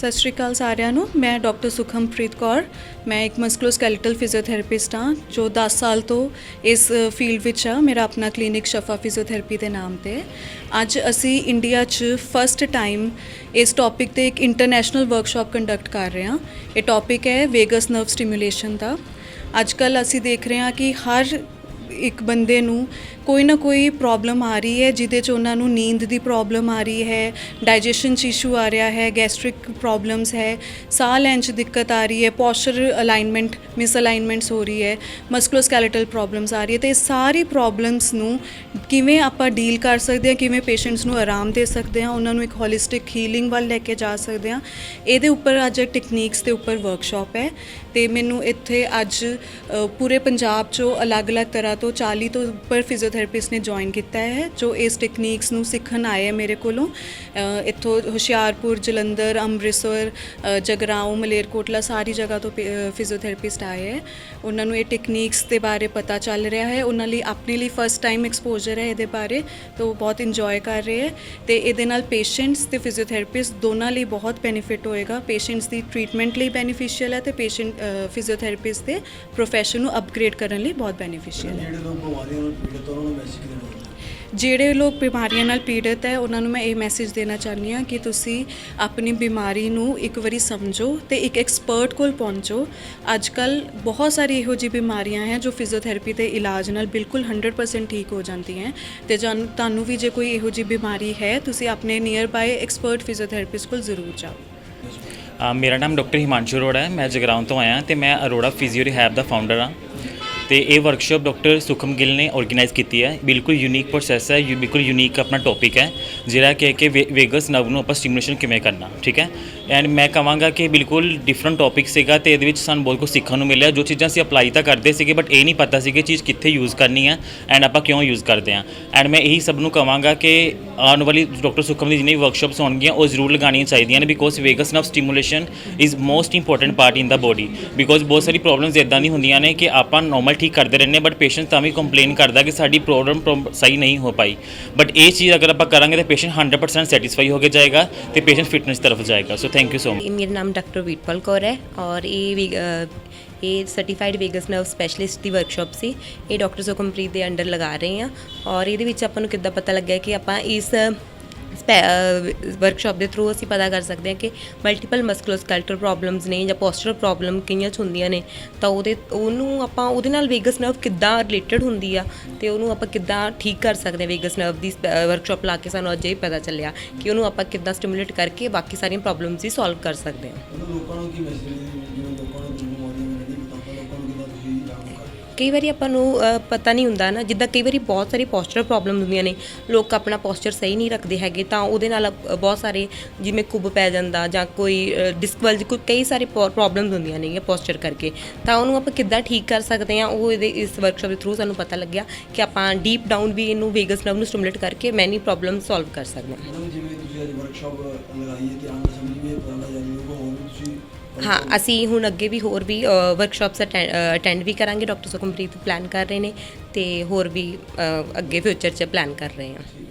ਸਤਿ ਸ਼੍ਰੀ ਅਕਾਲ ਸਾਰਿਆਂ ਨੂੰ। ਮੈਂ ਡਾਕਟਰ ਸੁਖਮਪ੍ਰੀਤ ਕੌਰ। ਮੈਂ ਇੱਕ ਮਸਕੂਲੋਸਕੈਲੇਟਲ ਫਿਜ਼ੀਓਥੈਰੇਪਿਸਟ ਹਾਂ, ਜੋ 10 ਸਾਲ ਤੋਂ ਇਸ ਫੀਲਡ ਵਿੱਚ ਆ। ਮੇਰਾ ਆਪਣਾ ਕਲੀਨਿਕ ਸ਼ਫਾ ਫਿਜ਼ੀਓਥੈਰੇਪੀ ਦੇ ਨਾਮ ਤੇ। ਅੱਜ ਅਸੀਂ ਇੰਡੀਆ 'ਚ ਫਸਟ ਟਾਈਮ ਇਸ ਟੌਪਿਕ ਤੇ ਇੱਕ ਇੰਟਰਨੈਸ਼ਨਲ ਵਰਕਸ਼ਾਪ ਕੰਡਕਟ ਕਰ ਰਹੇ ਹਾਂ। ਇਹ ਟੌਪਿਕ ਹੈ ਵੇਗਸ ਨਰਵ ਸਟੀਮੂਲੇਸ਼ਨ ਦਾ। ਅੱਜ ਕੱਲ ਅਸੀਂ ਦੇਖ ਰਹੇ ਹਾਂ ਕਿ ਹਰ ਇੱਕ ਬੰਦੇ ਨੂੰ ਕੋਈ ਨਾ ਕੋਈ ਪ੍ਰੋਬਲਮ ਆ ਰਹੀ ਹੈ, ਜਿਹਦੇ 'ਚ ਉਹਨਾਂ ਨੂੰ ਨੀਂਦ ਦੀ ਪ੍ਰੋਬਲਮ ਆ ਰਹੀ ਹੈ ਡਾਈਜੈਸ਼ਨ 'ਚ ਇਸ਼ੂ ਆ ਰਿਹਾ ਹੈ ਗੈਸਟ੍ਰਿਕ ਪ੍ਰੋਬਲਮਸ ਹੈ, ਸਾਹ ਲੈਣ 'ਚ ਦਿੱਕਤ ਆ ਰਹੀ ਹੈ ਪੋਸਚਰ ਅਲਾਈਨਮੈਂਟ ਮਿਸ ਅਲਾਈਨਮੈਂਟਸ ਹੋ ਰਹੀ ਹੈ ਮਸਕੂਲੋਸਕੈਲੇਟਲ ਪ੍ਰੋਬਲਮਸ ਆ ਰਹੀ ਹੈ। ਤੇ ਇਹ ਸਾਰੀ ਪ੍ਰੋਬਲਮਸ ਨੂੰ ਕਿਵੇਂ ਆਪਾਂ ਡੀਲ ਕਰ ਸਕਦੇ ਹਾਂ, ਕਿਵੇਂ ਪੇਸ਼ੈਂਟਸ ਨੂੰ ਆਰਾਮ ਦੇ ਸਕਦੇ ਹਾਂ, ਉਹਨਾਂ ਨੂੰ ਇੱਕ ਹੋਲਿਸਟਿਕ ਹੀਲਿੰਗ ਵੱਲ ਲੈ ਕੇ ਜਾ ਸਕਦੇ ਹਾਂ, ਇਹਦੇ ਉੱਪਰ ਅੱਜ ਟੈਕਨੀਕਸ ਦੇ ਉੱਪਰ ਵਰਕਸ਼ਾਪ ਹੈ। ਤੇ ਮੈਨੂੰ ਇੱਥੇ ਅੱਜ ਪੂਰੇ ਪੰਜਾਬ 'ਚੋਂ ਅਲੱਗ-ਅਲੱਗ ਤਰ੍ਹਾਂ ਤੋਂ 40 ਤੋਂ ਉੱਪਰ ਫਿਜ਼ੀਓਥੈਰੇਪਿਸਟ ਨੇ ਜੁਆਇਨ ਕੀਤਾ ਹੈ ਜੋ ਇਸ ਟੈਕਨੀਕਸ ਨੂੰ ਸਿੱਖਣ ਆਏ ਹੈ ਮੇਰੇ ਕੋਲੋਂ। ਇੱਥੋਂ ਹੁਸ਼ਿਆਰਪੁਰ ਜਲੰਧਰ ਅੰਮ੍ਰਿਤਸਰ ਅ, ਜਗਰਾਉਂ ਮਲੇਰਕੋਟਲਾ ਸਾਰੀ ਜਗ੍ਹਾ ਤੋਂ ਫਿਜ਼ੀਓਥੈਰੇਪਿਸਟ ਆਏ ਹੈ। ਉਹਨਾਂ ਨੂੰ ਇਹ ਟੈਕਨੀਕਸ ਦੇ ਬਾਰੇ ਪਤਾ ਚੱਲ ਰਿਹਾ ਹੈ। ਉਹਨਾਂ ਲਈ ਆਪਣੇ ਲਈ ਫਸਟ ਟਾਈਮ ਐਕਸਪੋਜ਼ਰ ਹੈ ਇਹਦੇ ਬਾਰੇ ਤਾਂ ਉਹ ਬਹੁਤ ਇੰਜੋਏ ਕਰ ਰਹੇ ਹੈ। ਤੇ ਇਹਦੇ ਨਾਲ ਪੇਸ਼ੈਂਟਸ ਤੇ ਫਿਜ਼ੀਓਥੈਰੇਪਿਸਟ ਦੋਨਾਂ ਲਈ ਬਹੁਤ ਬੈਨੀਫਿਟ ਹੋਏਗਾ। ਪੇਸ਼ੈਂਟਸ ਦੀ ਟ੍ਰੀਟਮੈਂਟ ਲਈ ਬੈਨੀਫੀਸ਼ੀਅਲ ਹੈ ਤੇ ਪੇਸ਼ੈਂਟ ਫਿਜ਼ੀਓਥੈਰੇਪਿਸਟ ਦੇ ਪ੍ਰੋਫੈਸ਼ਨ ਨੂੰ ਅਪਗ੍ਰੇਡ ਕਰਨ ਲਈ ਬਹੁਤ ਬੈਨੀਫੀਸ਼ੀਅਲ ਹੈ। ਜਿਹੜੇ ਲੋਕ ਬਿਮਾਰੀਆਂ ਨਾਲ ਪੀੜਤ ਉਹਨਾਂ ਨੂੰ ਮੈਸੇਜ ਦੇਣਾ ਚਾਹੁੰਦੇ? ਜਿਹੜੇ ਲੋਕ ਬਿਮਾਰੀਆਂ ਨਾਲ ਪੀੜਤ ਹੈ ਉਹਨਾਂ ਨੂੰ ਮੈਂ ਇਹ ਮੈਸੇਜ ਦੇਣਾ ਚਾਹੁੰਦੀ ਹਾਂ ਕਿ ਤੁਸੀਂ ਆਪਣੀ ਬਿਮਾਰੀ ਨੂੰ ਇੱਕ ਵਾਰੀ ਸਮਝੋ ਤੇ ਇੱਕ ਐਕਸਪਰਟ ਕੋਲ ਪਹੁੰਚੋ। ਅੱਜ ਕੱਲ ਬਹੁਤ ਸਾਰੀ ਇਹੋ ਜਿਹੀ ਬਿਮਾਰੀਆਂ ਹੈ ਜੋ ਫਿਜ਼ੀਓਥੈਰੇਪੀ ਦੇ ਇਲਾਜ ਨਾਲ ਬਿਲਕੁਲ 100% ਠੀਕ ਹੋ ਜਾਂਦੀਆਂ ਤੇ ਜਾਨ ਤੁਹਾਨੂੰ ਵੀ ਜੇ ਕੋਈ ਇਹੋ ਜਿਹੀ ਬਿਮਾਰੀ ਹੈ ਤੁਸੀਂ ਆਪਣੇ ਨੀਅਰ ਬਾਏ ਐਕਸਪਰਟ ਫਿਜ਼ੀਓਥੈਰੇਪਿਸਟ ਕੋਲ ਜ਼ਰੂਰ ਜਾਓ। ਅ, ਮੇਰਾ ਨਾਮ ਡਾਕਟਰ ਹਿਮਾਂਸ਼ੂ ਅਰੋੜਾ ਹੈ ਮੈਂ ਜਗਰਾਉਂ ਤੋਂ ਆਇਆ ਤੇ ਮੈਂ ਅਰੋੜਾ ਫਿਜ਼ੀਓ ਰਿਹੈਬ ਦਾ ਫਾਊਂਡਰ ਹਾਂ। ਤੇ ਇਹ ਵਰਕਸ਼ਾਪ ਡਾਕਟਰ ਸੁਖਮ ਗਿੱਲ ਨੇ ਆਰਗੇਨਾਈਜ਼ ਕੀਤੀ ਹੈ। ਬਿਲਕੁਲ ਯੂਨੀਕ ਪ੍ਰੋਸੈਸ ਹੈ, ਯੂ ਬਿਲਕੁਲ ਯੂਨੀਕ ਆਪਣਾ ਟੌਪਿਕ ਹੈ, ਜਿਹੜਾ ਕਿ ਕਿ ਵੇਗਸ ਨਰਵ ਨੂੰ ਆਪਾਂ ਸਟੀਮੂਲੇਸ਼ਨ ਕਿਵੇਂ ਕਰਨਾ, ਠੀਕ ਹੈ? ਐਂਡ ਮੈਂ ਕਹਾਂਗਾ ਕਿ ਬਿਲਕੁਲ ਡਿਫਰੈਂਟ ਟੌਪਿਕ ਸੀਗਾ ਤੇ ਇਹਦੇ ਵਿੱਚ ਸਾਨੂੰ ਬਹੁਤ ਕੁਝ ਸਿੱਖਣ ਨੂੰ ਮਿਲਿਆ। ਜੋ ਚੀਜ਼ਾਂ ਅਸੀਂ ਅਪਲਾਈ ਤਾਂ ਕਰਦੇ ਸੀਗੇ ਬਟ ਇਹ ਨਹੀਂ ਪਤਾ ਸੀ ਕਿ ਚੀਜ਼ ਕਿੱਥੇ ਯੂਜ਼ ਕਰਨੀ ਹੈ ਐਂਡ ਆਪਾਂ ਕਿਉਂ ਯੂਜ਼ ਕਰਦੇ ਹਾਂ ਐਂਡ ਮੈਂ ਇਹੀ ਸਭ ਨੂੰ ਕਹਾਂਗਾ ਕਿ ਆਉਣ ਵਾਲੀ ਡਾਕਟਰ ਸੁਖਮ ਦੀ ਜਿੰਨੀ ਵਰਕਸ਼ਾਪਸ ਹੋਣਗੀਆਂ, ਉਹ ਜ਼ਰੂਰ ਲਗਾਉਣੀਆਂ ਚਾਹੀਦੀਆਂ ਨੇ because vagus nerve stimulation is most important part in the body because ਬਹੁਤ ਸਾਰੀ ਪ੍ਰੋਬਲਮਸ ਇਦਾਂ ਦੀ ਹੁੰਦੀਆਂ ਨੇ ਕਿ ਆਪਾਂ ਨਾਰਮਲ ਠੀਕ ਕਰਦੇ ਰਹਿੰਦੇ ਬਟ ਪੇਸ਼ੈਂਟ ਤਾਂ ਵੀ ਕੰਪਲੇਨ ਕਰਦਾ ਕਿ ਸਾਡੀ ਪ੍ਰੋਬਲਮ ਸਹੀ ਨਹੀਂ ਹੋ ਪਾਈ। ਬਟ ਇਹ ਚੀਜ਼ ਅਗਰ ਆਪਾਂ ਕਰਾਂਗੇ ਤਾਂ ਪੇਸ਼ੈਂਟ 100% ਸੈਟੀਸਫਾਈ ਹੋ ਕੇ ਜਾਏਗਾ ਤੇ ਪੇਸ਼ੈਂਟ ਫਿਟਨੈਸ ਤਰਫ ਜਾਏਗਾ। So thank you so much ਇਹ ਮੇਰਾ ਨਾਮ ਡਾਕਟਰ ਵੀਰਪਾਲ ਕੌਰ ਹੈ ਔਰ ਇਹ ਵੀ ਇਹ ਸਰਟੀਫਾਈਡ ਵੇਗਸ ਨਰਵ ਸਪੈਸ਼ਲਿਸਟ ਦੀ ਵਰਕਸ਼ਾਪ ਸੀ। ਇਹ ਡਾਕਟਰ ਸੁਖਮਪ੍ਰੀਤ ਦੇ ਅੰਡਰ ਲਗਾ ਰਹੇ ਹਾਂ ਔਰ ਇਹਦੇ ਵਿੱਚ ਆਪਾਂ ਨੂੰ ਕਿੱਦਾਂ ਪਤਾ ਲੱਗਿਆ ਕਿ ਆਪਾਂ ਇਸ ਵਰਕਸ਼ਾਪ ਦੇ ਥਰੂ ਅਸੀਂ ਪਤਾ ਕਰ ਸਕਦੇ ਹਾਂ ਕਿ ਮਲਟੀਪਲ ਮਸਕੂਲੋਸਕੈਲਟਲ ਪ੍ਰੋਬਲਮਸ ਨੇ ਜਾਂ ਪੋਸਚਰਲ ਪ੍ਰੋਬਲਮ ਕਿੰਨੀਆਂ 'ਚ ਹੁੰਦੀਆਂ ਨੇ। ਤਾਂ ਉਹਦੇ ਉਹਨੂੰ ਆਪਾਂ ਉਹਦੇ ਨਾਲ ਵੇਗਸ ਨਰਵ ਕਿੱਦਾਂ ਰਿਲੇਟਡ ਹੁੰਦੀ ਆ ਤੇ ਉਹਨੂੰ ਆਪਾਂ ਕਿੱਦਾਂ ਠੀਕ ਕਰ ਸਕਦੇ ਹਾਂ ਵੇਗਸ ਨਰਵ ਦੀ ਵਰਕਸ਼ਾਪ ਲਾ ਕੇ ਸਾਨੂੰ ਅੱਜ ਇਹ ਪਤਾ ਚੱਲਿਆ ਕਿ ਉਹਨੂੰ ਆਪਾਂ ਕਿੱਦਾਂ ਸਟਿਮੂਲੇਟ ਕਰਕੇ ਬਾਕੀ ਸਾਰੀਆਂ ਪ੍ਰੋਬਲਮਸ ਵੀ ਸੋਲਵ ਕਰ ਸਕਦੇ ਹਾਂ। ਲੋਕਾਂ ਨੂੰ ਕੀ ਮੈਸੇਜ ਕਈ ਵਾਰੀ ਆਪਾਂ ਨੂੰ ਪਤਾ ਨਹੀਂ ਹੁੰਦਾ ਨਾ, ਜਿੱਦਾਂ ਕਈ ਵਾਰੀ ਬਹੁਤ ਸਾਰੀ ਪੋਸਚਰ ਪ੍ਰੋਬਲਮ ਹੁੰਦੀਆਂ ਨੇ, ਲੋਕ ਆਪਣਾ ਪੋਸਚਰ ਸਹੀ ਨਹੀਂ ਰੱਖਦੇ ਹੈਗੇ, ਤਾਂ ਉਹਦੇ ਨਾਲ ਬਹੁਤ ਸਾਰੇ ਜਿਵੇਂ ਕੁੱਬ ਪੈ ਜਾਂਦਾ ਜਾਂ ਕੋਈ ਡਿਸਕ ਵਲਜ ਕੋਈ ਕਈ ਸਾਰੇ ਪ੍ਰੋਬਲਮਸ ਹੁੰਦੀਆਂ ਨੇ ਪੋਸਚਰ ਕਰਕੇ। ਤਾਂ ਉਹਨੂੰ ਆਪਾਂ ਕਿੱਦਾਂ ਠੀਕ ਕਰ ਸਕਦੇ ਹਾਂ, ਉਹ ਇਹਦੇ, ਇਸ ਵਰਕਸ਼ਾਪ ਦੇ ਥਰੂ ਸਾਨੂੰ ਪਤਾ ਲੱਗਿਆ ਕਿ ਆਪਾਂ ਡੀਪ ਡਾਊਨ ਵੀ ਇਹਨੂੰ ਵੇਗਸ ਨਰਵ ਨੂੰ ਸਟਿਮੂਲੇਟ ਕਰਕੇ ਮੈਨੀ ਪ੍ਰੋਬਲਮ ਸੋਲਵ ਕਰ ਸਕਦੇ ਹਾਂ। ਜਿਵੇਂ ਤੁਸੀਂ ਅੱਜ ਵਰਕਸ਼ਾਪ ਲਗਾਈ ਹੈ ਕਿ ਆਉਣ ਵਾਲੇ ਸਮੇਂ ਪਤਾ ਲੱਗ ਜਾਣੀ ਹੋਊਗਾ ਹੋਰ ਤੁਸੀਂ ਹਾਂ ਅਸੀਂ ਹੁਣ ਅੱਗੇ ਵੀ ਹੋਰ ਵੀ ਵਰਕਸ਼ਾਪਸ ਅਟੈਂਡ ਵੀ ਕਰਾਂਗੇ ਡਾਕਟਰ ਸੁਖਮਪ੍ਰੀਤ ਪਲਾਨ ਕਰ ਰਹੇ ਨੇ ਤੇ ਹੋਰ ਵੀ ਅ, ਅੱਗੇ ਫਿਊਚਰ 'ਚ ਪਲਾਨ ਕਰ ਰਹੇ ਹਾਂ।